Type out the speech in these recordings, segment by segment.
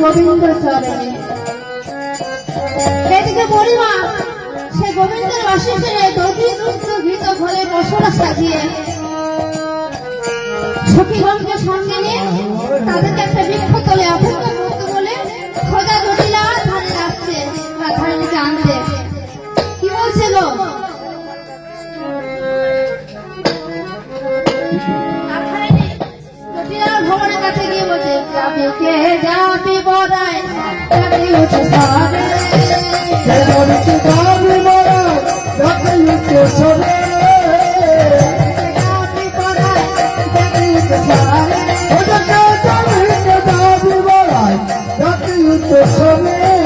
গোবিন্দ চরণে এদিকে বলিমা সে গোবিন্দের বাসীকে দধিভূত ঘরে বসরা সাজিয়ে। সখীগণকে সঙ্গে নিয়ে তাদেরকে একটা বৃক্ষ তলে অপেক্ষা মনে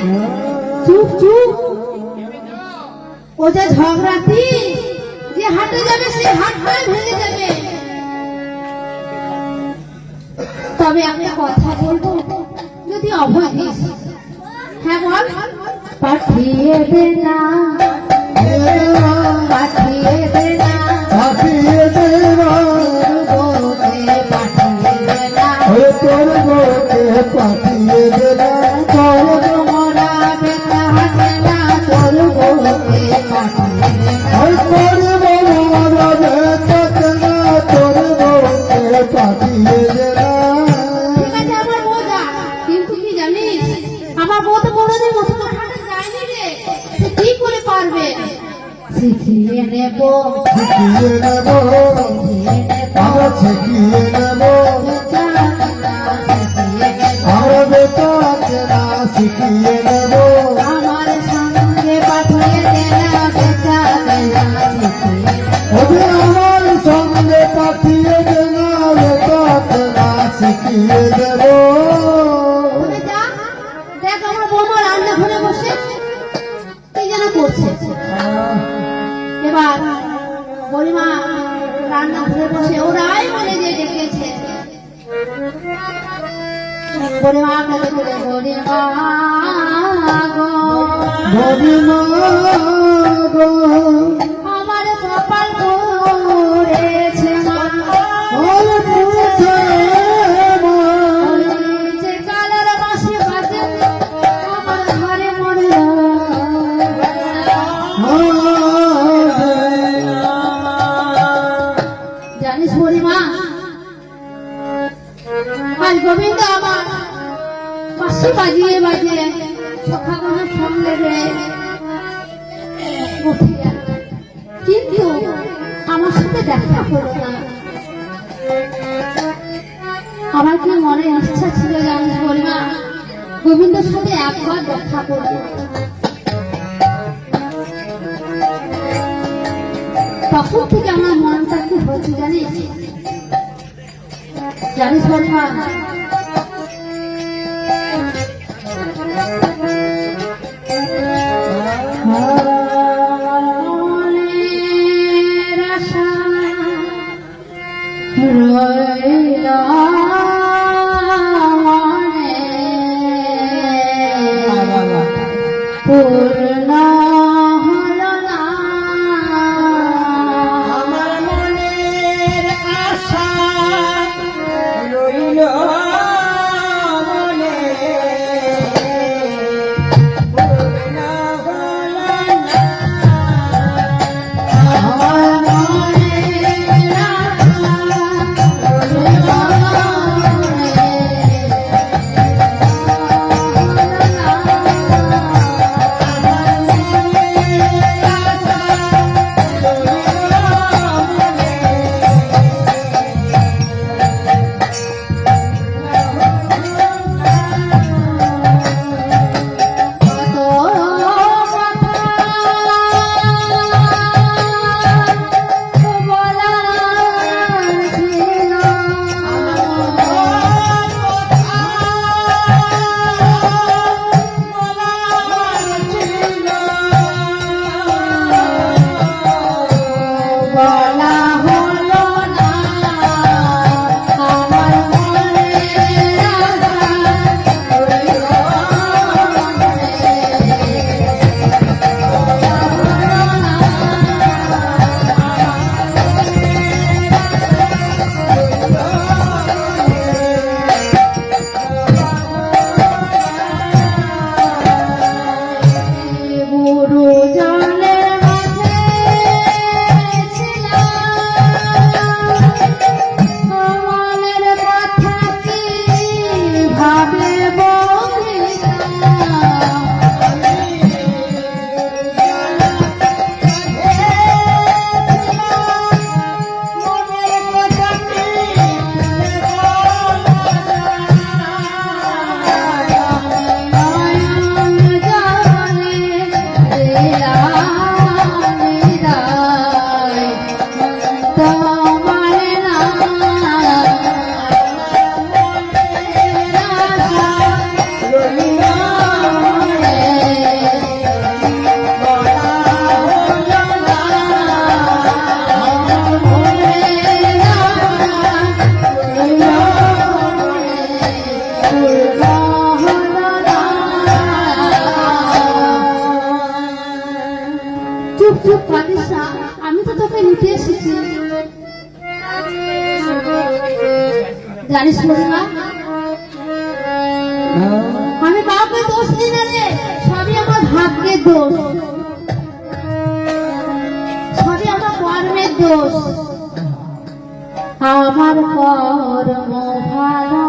হ্যাঁ। চুপ চুপ। যে যাবে সে যাবে। তবে আমি কথা বলব যদি অভয় দিস হ্যাঁ বল। পাঠিয়ে দে না। হ্যাঁ। পাঠিয়ে দে না। নেব ঝুঁকিয়ে নেব আমরা ঝেঁকিয়ে নেব। আমরা বেতন চেনা শিখিয়ে নেব। আমার সঙ্গে পাঠিয়ে দেনা বেচা দেনা আমার সঙ্গে পাঠিয়ে দেনা বেচা দেনা শিখিয়ে দেব আমার কি মনে ইচ্ছা ছিল জানিস বলিমা? গোবিন্দর সাথে একবার দেখা করব তখন থেকে আমার মনটা কি হচ্ছে জানিস? জানিস বলিমা? রইল দোষ আমার কর্ম ভালো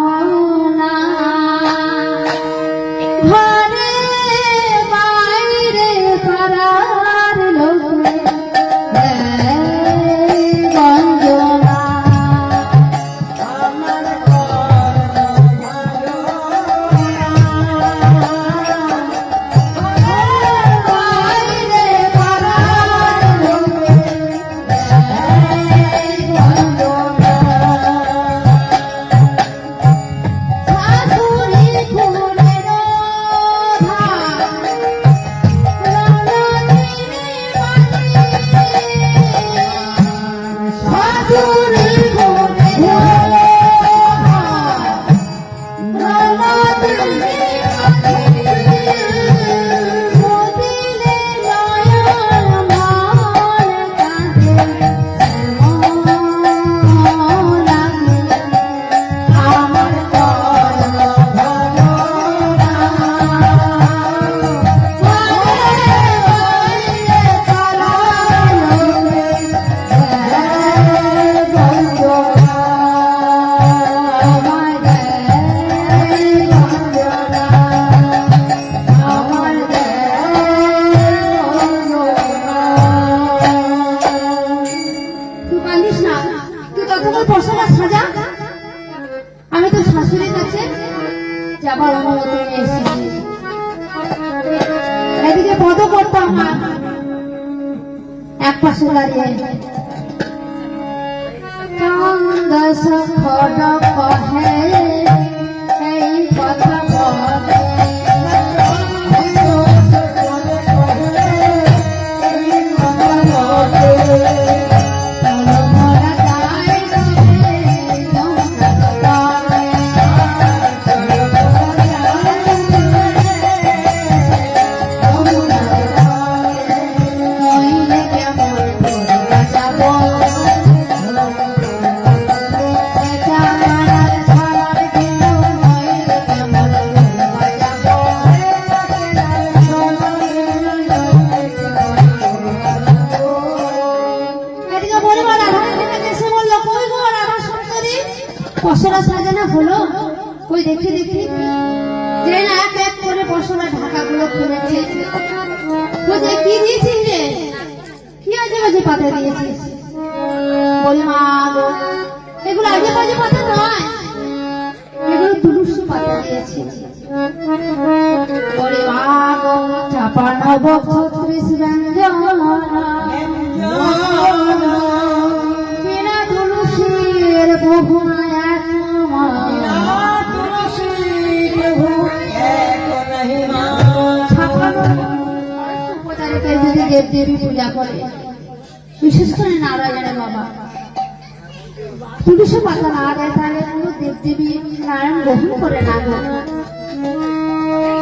দেখি দেখি যে না এক এক করে পশরা ঢাকাগুলো খুলেছে। বুঝে কি দিয়েছিস রে? কি আজে বাজে পাতা দিয়েছিস? বলি মা গো, এগুলো আজে বাজে পাতা নয়। এগুলো তুলসী পাতা দিয়েছি। বলি, মা গো ছত্রিশ ব্যঞ্জন দেব দেবী পূজা করে। বিশেষ করে নারায়ণের বাবা। তুলসী পাতা না দেয় তাহলে কোনো দেব দেবী নারায়ণ গ্রহণ করে না গো।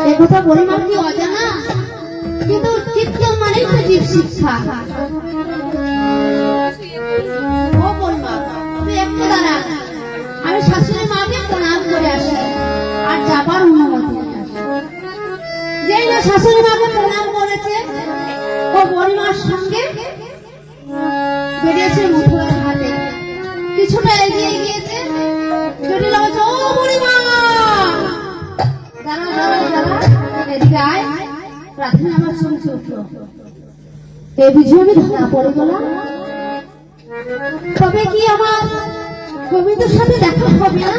এ কথা পরিমাণ কি অজানা? কিন্তু কীর্তন মানেই তো জীব শিক্ষা। আমি শাশুড়ি মাকে প্রণাম করে আসি, আর যাবার অনুমতি যেই না শাশুড়ি মাকে প্রণাম করেছে সঙ্গে বেরিয়েছে হাতে কিছুটা এগিয়ে গিয়েছে। জটিল ও দাঁড়া দাঁড়া দাঁড়া এদিকে আয়। প্রার্থনা আমার উঠল এ আমি ধরা পড়ে গেলাম তবে কি আমার কবিতার সাথে দেখা হবে না?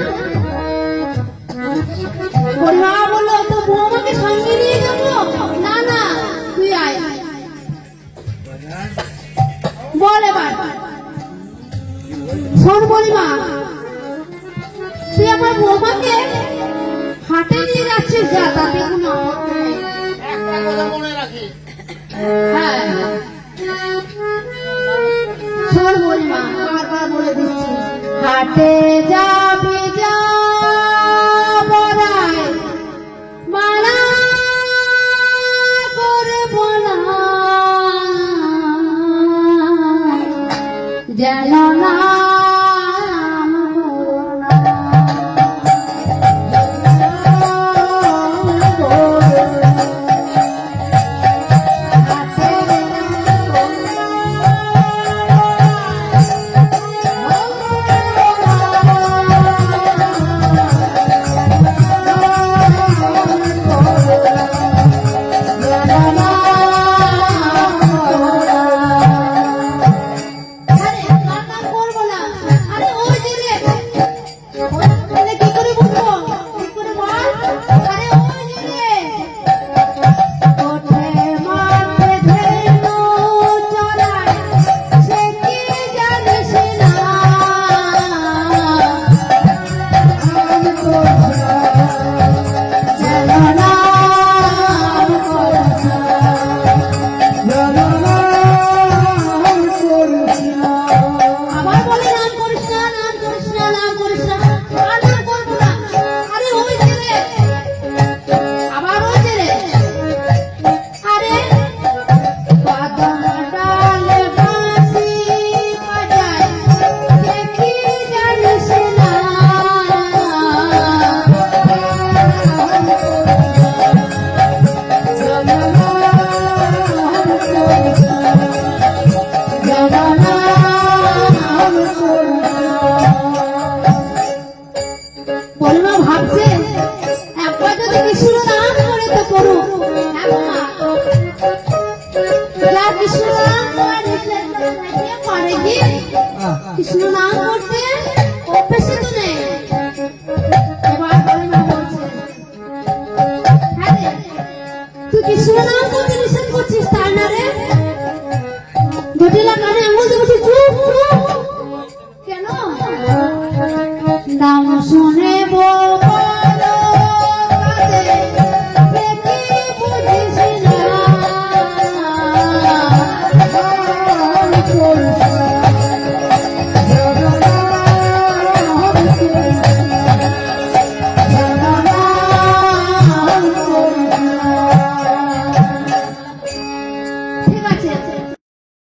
বলল তো বৌমাকে সঙ্গে নিয়ে বল এবার। শোন মা তুই আমার বৌমাকে হাটে নিয়ে যাচ্ছিস যা তাতে কোনো। হ্যাঁ। শোন মা বারবার বলে দিচ্ছি হাটে যা